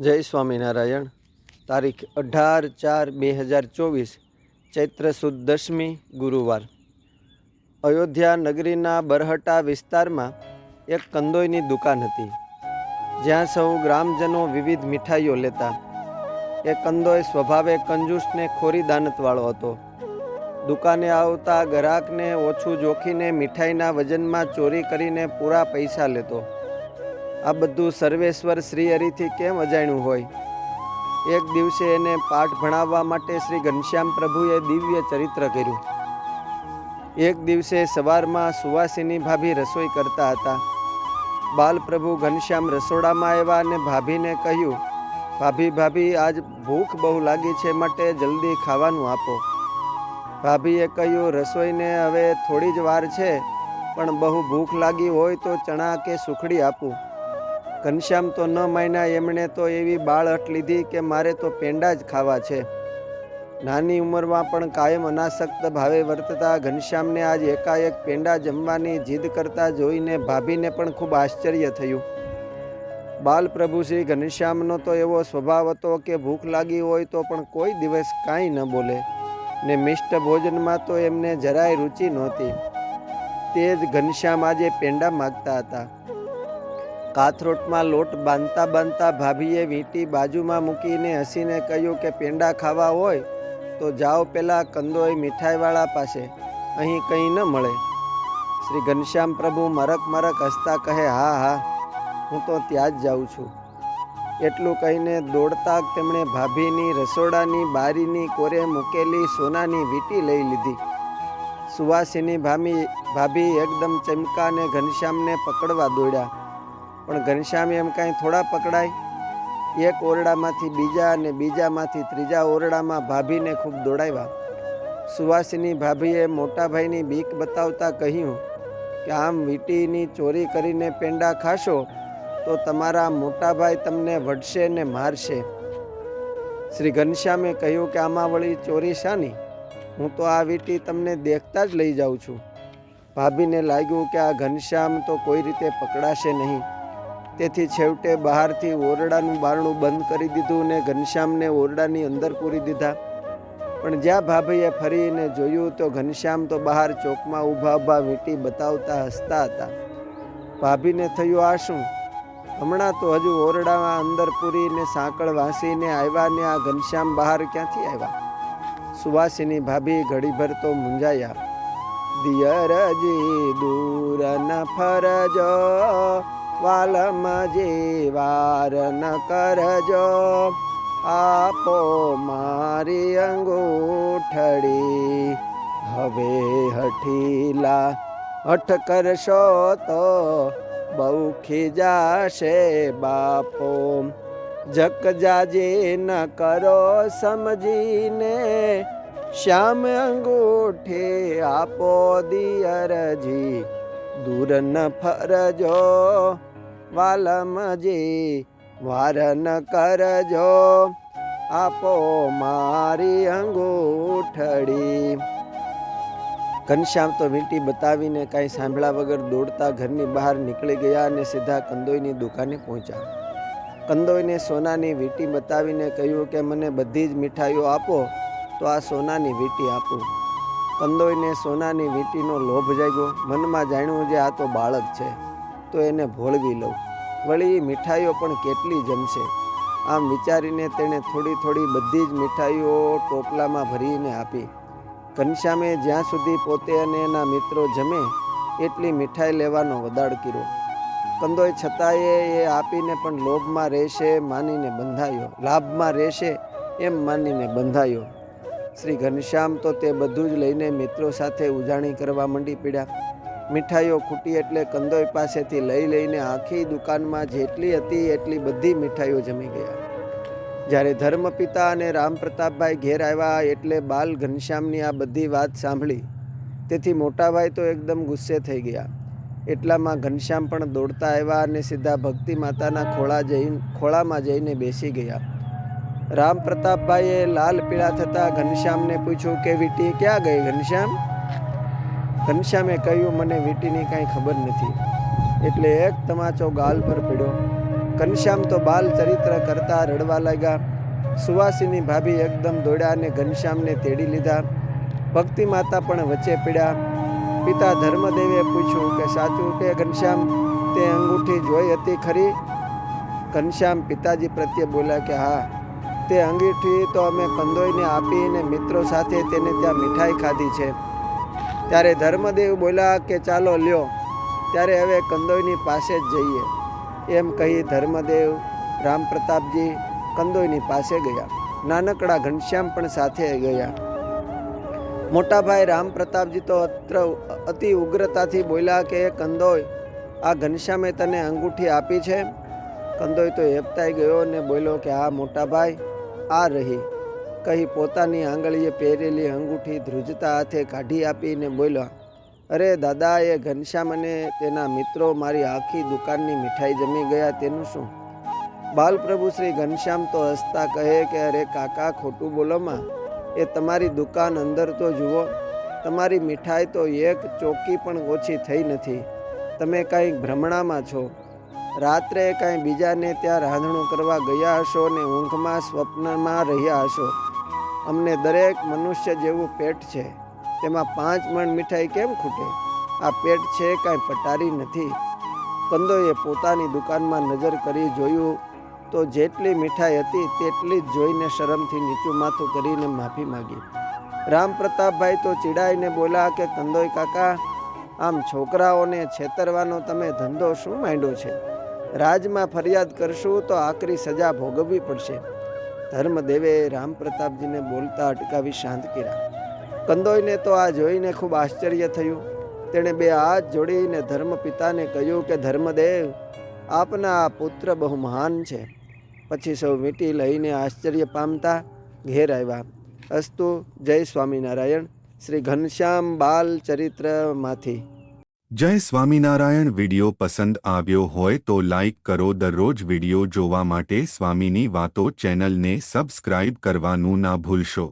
જય સ્વામિનારાયણ. તારીખ અઢાર ચાર બે હજાર ચોવીસ, ચૈત્ર સુદ દશમી, ગુરુવાર. અયોધ્યા નગરીના બરહટા વિસ્તારમાં એક કંદોઈની દુકાન હતી. જ્યાં સૌ ગ્રામજનો વિવિધ મીઠાઈઓ લેતા. એ કંદોય સ્વભાવે કંજૂસને ખોરી દાનતવાળો હતો. દુકાને આવતા ગ્રાહકને ઓછું જોખીને મીઠાઈના વજનમાં ચોરી કરીને પૂરા પૈસા લેતો. આ બધું સર્વેશ્વર શ્રી હરિથી કેમ અજાણ્યું હોય? એક દિવસે એને પાઠ ભણાવવા માટે શ્રી ઘનશ્યામ પ્રભુએ દિવ્ય ચરિત્ર કર્યું. એક દિવસે સવારમાં સુવાસીની ભાભી રસોઈ કરતા હતા. બાલપ્રભુ ઘનશ્યામ રસોડામાં આવ્યા અને ભાભીને કહ્યું, ભાભી ભાભી, આજ ભૂખ બહુ લાગી છે માટે જલ્દી ખાવાનું આપો. ભાભીએ કહ્યું, રસોઈને હવે થોડી જ વાર છે, પણ બહુ ભૂખ લાગી હોય તો ચણા કે સુખડી આપું. ઘનશ્યામ તો ન માન્યા, એમણે તો એવી બાળ અટ લીધી કે મારે તો પેંડા જ ખાવા છે. નાની ઉંમરમાં પણ કાયમ અનાસક્ત ભાવે વર્તતા ઘનશ્યામને આજ એકાએક પેંડા જમવાની જીદ કરતા જોઈને ભાભીને પણ ખૂબ આશ્ચર્ય થયું. બાલપ્રભુ શ્રી ઘનશ્યામનો તો એવો સ્વભાવ હતો કે ભૂખ લાગી હોય તો પણ કોઈ દિવસ કાંઈ ન બોલે ને મિષ્ટ ભોજનમાં તો એમને જરાય રુચિ નહોતી. તે જ ઘનશ્યામ આજે પેંડા માગતા હતા. કાથરોટમાં લોટ બાંધતા બાંધતા ભાભીએ વીંટી બાજુમાં મૂકીને હસીને કહ્યું કે, પેંડા ખાવા હોય તો જાઓ પેલા કંદોય મીઠાઈવાળા પાસે, અહીં કંઈ ન મળે. શ્રી ઘનશ્યામ પ્રભુ મરક મરક હસતા કહે, હા હા, હું તો ત્યાં જ જાઉં છું. એટલું કહીને દોડતા તેમણે ભાભીની રસોડાની બારીની કોરે મૂકેલી સોનાની વીંટી લઈ લીધી. સુવાસીની ભામી, ભાભી એકદમ ચમકાને ઘનશ્યામને પકડવા દોડ્યા. પણ ઘનશ્યામ એમ કાંઈ થોડા પકડાય. એક ઓરડામાંથી બીજા અને બીજામાંથી ત્રીજા ઓરડામાં ભાભીને ખૂબ દોડાવ્યા. સુવાસીની ભાભીએ મોટાભાઈની બીક બતાવતા કહ્યું કે, આમ વીટીની ચોરી કરીને પેંડા ખાશો તો તમારા મોટા ભાઈ તમને વઢશે ને મારશે. શ્રી ઘનશ્યામે કહ્યું કે, આમાં વળી ચોરી શાની? હું તો આ વીટી તમને દેખતા જ લઈ જાઉં છું. ભાભીને લાગ્યું કે, આ ઘનશ્યામ તો કોઈ રીતે પકડાશે નહીં. તેથી છેવટે બહારથી ઓરડાનું બારણું બંધ કરી દીધું ને ઘનશ્યામને ઓરડાની અંદર પૂરી દીધા. પણ જ્યાં ભાભીએ ફરીને જોયું તો ઘનશ્યામ તો બહાર ચોકમાં ઊભા ઊભા વીંટી બતાવતા હસતા હતા. ભાભીને થયું, આ શું? હમણાં તો હજુ ઓરડામાં અંદર પૂરીને સાંકળ વાંસીને આવ્યા ને આ ઘનશ્યામ બહાર ક્યાંથી આવ્યા? સુવાસીની ભાભી ઘડીભર તો મૂંઝાયા. દિયરજી દૂર ન ફરજો વાલમ વાર ન કરજો. આપો મારી અંગૂઠડી. હવે હઠીલા હઠ કરશો તો બહુ ખીજાશે બાપો. જક જાજે ન કરો સમજીને. શ્યામ અંગૂઠે આપો દિયરજી. દૂર ન ફરજો, વાલમજી વાર ન કરજો. આપો મારી અંગૂઠડી. ઘનશ્યામ તો વીંટી બતાવીને કાંઈ સાંભળ્યા વગર દોડતા ઘરની બહાર નીકળી ગયા અને સીધા કંદોઈની દુકાને પહોંચ્યા. કંદોઈને સોનાની વીંટી બતાવીને કહ્યું કે, મને બધી જ મીઠાઈઓ આપો, તો આ સોનાની વીંટી આપું. કંદોઈને સોનાની વીંટીનો લોભ જાગ્યો. મનમાં જાણ્યું જે આ તો બાળક છે, તો એને ભોળવી લઉં. વળી મીઠાઈઓ પણ કેટલી જમશે? આમ વિચારીને તેણે થોડી થોડી બધી જ મીઠાઈઓ ટોપલામાં ભરીને આપી. ઘનશ્યામે જ્યાં સુધી પોતે અને એના મિત્રો જમે, એટલી મીઠાઈ લેવાનો વદાડ કર્યો. કંદોય છતાંય એ આપીને પણ લોભમાં રહેશે માનીને બંધાયો. લાભમાં રહેશે એમ માનીને બંધાયો. શ્રી ઘનશ્યામ તો તે બધું જ લઈને મિત્રો સાથે ઉજાણી કરવા માંડી પડ્યા. મીઠાઈઓ ખૂટી એટલે કંદોય પાસેથી લઈ લઈને આખી દુકાનમાં જેટલી હતી એટલી બધી મીઠાઈઓ જમી ગયા. જ્યારે ધર્મપિતા અને રામપ્રતાપભાઈ ઘેર આવ્યા એટલે બાલ ઘનશ્યામની આ બધી વાત સાંભળી. તેથી મોટાભાઈ તો એકદમ ગુસ્સે થઈ ગયા. એટલામાં ઘનશ્યામ પણ દોડતા આવ્યા અને સીધા ભક્તિ માતાના ખોળા જઈ ખોળામાં જઈને બેસી ગયા. રામ પ્રતાપભાઈએ લાલ પીળા થતા ઘનશ્યામને પૂછ્યું કે, વીટી, ક્યાં ગઈ ઘનશ્યામ? ઘનશ્યામે કહ્યું, મને વીટીની કાંઈ ખબર નથી. એટલે એક તમાચો ગાલ પર પડ્યો ઘનશ્યામ તો બાલ ચરિત્ર કરતા રડવા લાગ્યા. સુવાસીની ભાભી એકદમ દોડ્યા અને ઘનશ્યામને તેડી લીધા. ભક્તિ માતા પણ વચ્ચે પીડ્યા. પિતા ધર્મદેવે પૂછ્યું કે, સાચું કે ઘનશ્યામ? તે અંગૂઠી જોઈ હતી ખરી? ઘનશ્યામ પિતાજી પ્રત્યે બોલ્યા કે, હા. તે અંગીઠી તો અમે કંદોઈને આપીને મિત્રો સાથે તેને ત્યાં મીઠાઈ ખાધી છે. ત્યારે ધર્મદેવ બોલ્યા કે ચાલો લ્યો, ત્યારે હવે કંદોઈની પાસે જ જઈએ. એમ કહી ધર્મદેવ રામ પ્રતાપજી કંદોઈની પાસે ગયા. નાનકડા ઘનશ્યામ પણ સાથે ગયા. મોટાભાઈ રામ પ્રતાપજી તો અત્ર, અતિ ઉગ્રતાથી બોલ્યા કે કંદોય આ ઘનશ્યામે તને અંગૂઠી આપી છે? કંદોય તો હેપતાઈ ગયો ને બોલ્યો કે, હા, મોટાભાઈ આ રહી. કહી પોતાની આંગળીએ પહેરેલી અંગૂઠી ધ્રુજતા હાથે કાઢી આપીને બોલ્યા, અરે દાદા એ ઘનશ્યામ અને તેના મિત્રો મારી આખી દુકાનની મીઠાઈ જમી ગયા તેનું શું? બાલપ્રભુ શ્રી ઘનશ્યામ તો હસતા કહે કે, અરે કાકા, ખોટું બોલોમાં એ તમારી દુકાન અંદર તો જુઓ. તમારી મીઠાઈ તો એક ચોકી પણ ઓછી થઈ નથી. તમે કંઈક ભ્રમણામાં છો. રાત્રે કાંઈ બીજાને ત્યાં રાંધણું કરવા ગયા હશો ને ઊંઘમાં સ્વપ્નમાં રહ્યા હશો? અમને દરેક મનુષ્ય જેવું પેટ છે. તેમાં પાંચ મણ મીઠાઈ કેમ ખૂટે? આ પેટ છે કાંઈ પટારી નથી. કંદોએ પોતાની દુકાનમાં નજર કરી જોયું તો જેટલી મીઠાઈ હતી તેટલી જ જોઈને શરમથી નીચું માથું કરીને માફી માગી. રામ પ્રતાપભાઈ તો ચીડાઈને બોલ્યા કે, કંદોઈ કાકા, આમ છોકરાઓને છેતરવાનો તમે ધંધો શું માંડ્યો છે? રાજમાં ફરિયાદ કરશું તો આકરી સજા ભોગવવી પડશે. ધર્મદેવે રામ પ્રતાપજીને બોલતા અટકાવી શાંત કર્યા. કંદોઈને તો આ જોઈને ખૂબ આશ્ચર્ય થયું. તેણે બે હાથ જોડીને ધર્મપિતાને કહ્યું કે, ધર્મદેવ, આપના આ પુત્ર બહુ મહાન છે. પછી સૌ મીઠી લઈને આશ્ચર્ય પામતા ઘેર આવ્યા. અસ્તુ જય સ્વામિનારાયણ, શ્રી ઘનશ્યામ બાલ ચરિત્રમાંથી જય સ્વામિનારાયણ વિડિયો પસંદ આવ્યો હોય તો લાઇક કરો દરરોજ વિડિયો જોવા માટે સ્વામીની વાતો ચેનલને સબસ્ક્રાઇબ કરવાનું ના ભૂલશો.